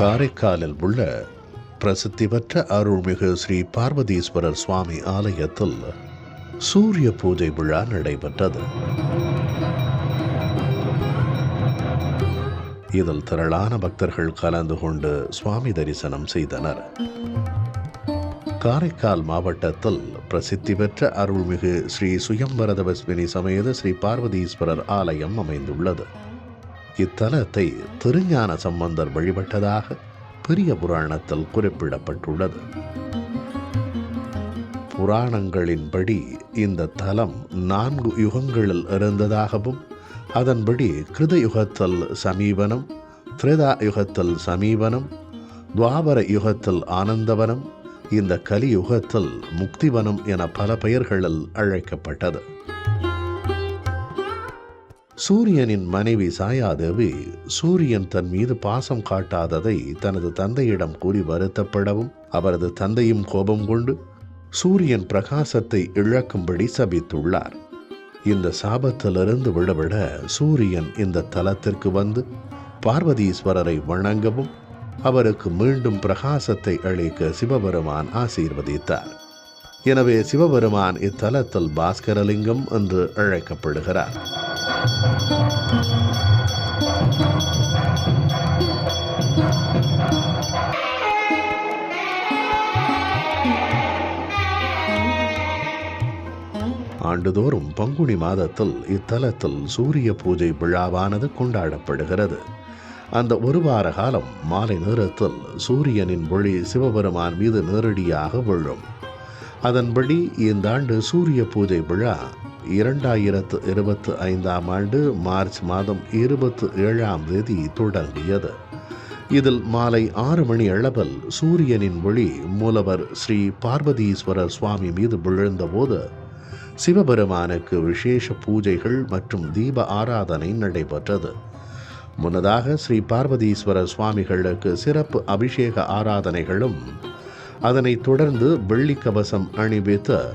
காரைக்காலில் உள்ள பிரசித்தி பெற்ற அருள்மிகு ஸ்ரீ பார்வதீஸ்வரர் சுவாமி ஆலயத்தில் சூரிய பூஜை விழா நடைபெற்றது. இதில் திரளான பக்தர்கள் கலந்து கொண்டு சுவாமி தரிசனம் செய்தனர். காரைக்கால் மாவட்டத்தில் பிரசித்தி பெற்ற அருள்மிகு ஸ்ரீ சுயம்பரதவஸ்வினி சமேத ஸ்ரீ பார்வதீஸ்வரர் ஆலயம் அமைந்துள்ளது. இத்தலத்தை திருஞான சம்பந்தர் வழிபட்டதாக பெரிய புராணத்தில் குறிப்பிடப்பட்டுள்ளது. புராணங்களின்படி இந்த தலம் நான்கு யுகங்களில் இருந்ததாகவும் அதன்படி கிருத யுகத்தில் சமீபனம் திரேதா யுகத்தில் சமீபனம் துவாபர யுகத்தில் ஆனந்தவனம் இந்த கலியுகத்தில் முக்திவனம் என பல பெயர்களில் அழைக்கப்பட்டது. சூரியனின் மனைவி சாயாதேவி சூரியன் தன் மீது பாசம் காட்டாததை தனது தந்தையிடம் கூறி வருத்தப்படவும் அவரது தந்தையும் கோபம் கொண்டு சூரியன் பிரகாசத்தை இழக்கும்படி சபித்துள்ளார். இந்த சாபத்திலிருந்து விடுபட சூரியன் இந்த தலத்திற்கு வந்து பார்வதீஸ்வரரை வணங்கவும் அவருக்கு மீண்டும் பிரகாசத்தை அளிக்க சிவபெருமான் ஆசீர்வதித்தார். எனவே சிவபெருமான் இத்தலத்தில் பாஸ்கரலிங்கம் என்று அழைக்கப்படுகிறார். ஆண்டுதோறும் பங்குனி மாதத்தில் இத்தலத்தில் சூரிய பூஜை விழாவானது கொண்டாடப்படுகிறது. அந்த ஒரு வார காலம் மாலை நேரத்தில் சூரியனின் ஒளி சிவபெருமான் மீது நேரடியாக விழும். அதன்படி இந்த ஆண்டு சூரிய பூஜை விழா இரண்டாயிரத்து இருபத்து ஐந்தாம் ஆண்டு மார்ச் மாதம் இருபத்து ஏழாம் தேதி தொடங்கியது. இதில் மாலை ஆறு மணி அளவில் சூரியனின் ஒளி மூலவர் ஸ்ரீ பார்வதீஸ்வரர் சுவாமி மீது விழுந்தபோது சிவபெருமானுக்கு விசேஷ பூஜைகள் மற்றும் தீப ஆராதனை நடைபெற்றது. முன்னதாக ஸ்ரீ பார்வதீஸ்வரர் சுவாமிகளுக்கு சிறப்பு அபிஷேக ஆராதனைகளும் அதனைத் தொடர்ந்து வெள்ளிக்கவசம் அணிவித்து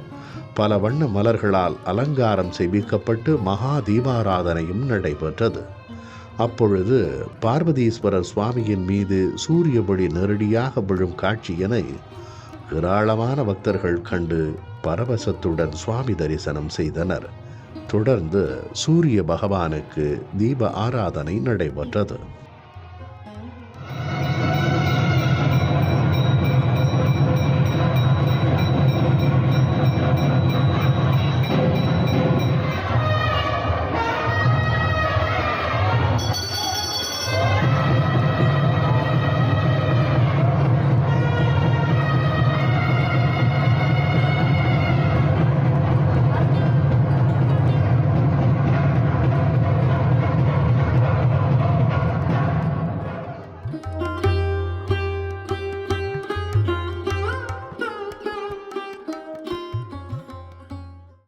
பல வண்ண மலர்களால் அலங்காரம் செய்விக்கப்பட்டு மகா தீபாராதனையும் நடைபெற்றது. அப்பொழுது பார்வதீஸ்வரர் சுவாமியின் மீது சூரிய ஒளி நேரடியாக விழும் காட்சியினை ஏராளமான பக்தர்கள் கண்டு பரவசத்துடன் சுவாமி தரிசனம் செய்தனர். தொடர்ந்து சூரிய பகவானுக்கு தீப ஆராதனை நடைபெற்றது.